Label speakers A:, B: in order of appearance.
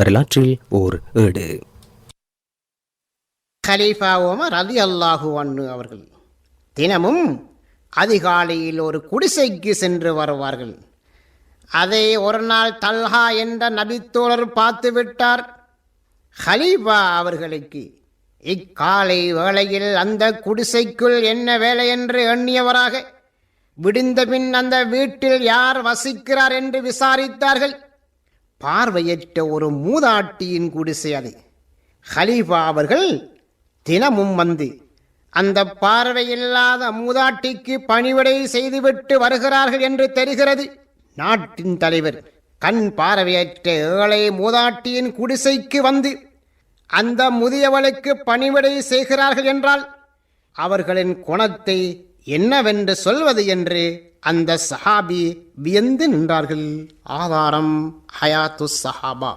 A: வரலாற்றில் ஓர் ஏடு.
B: ஹலீஃபா உமர் அலி அல்லாஹு அன்னு அவர்கள் தினமும் அதிகாலையில் ஒரு குடிசைக்கு சென்று வருவார்கள். அதை ஒரு நாள் தல்ஹா என்ற நபித்தோழர் பார்த்து விட்டார். ஹலீஃபா அவர்களுக்கு இக்காலை வேளையில் அந்த குடிசைக்குள் என்ன வேலை என்று எண்ணியவராக விடிந்தபின் அந்த வீட்டில் யார் வசிக்கிறார் என்று விசாரித்தார்கள். பார்வையற்ற ஒரு மூதாட்டியின் குடிசை அது. ஹலீஃபா அவர்கள் தினமும் வந்து அந்த பார்வையில்லாத மூதாட்டிக்கு பணிவிடை செய்துவிட்டு வருகிறார்கள் என்று தெரிகிறது. நாட்டின் தலைவர் கண் பார்வையற்ற ஏழை மூதாட்டியின் குடிசைக்கு வந்து அந்த முதியவளுக்கு பணிவிடை செய்கிறார்கள் என்றால் அவர்களின் குணத்தை என்னவென்று சொல்வது என்று அந்த சஹாபி வியந்து நின்றார்கள். ஆதாரம் ஹயாத்து சஹாபா.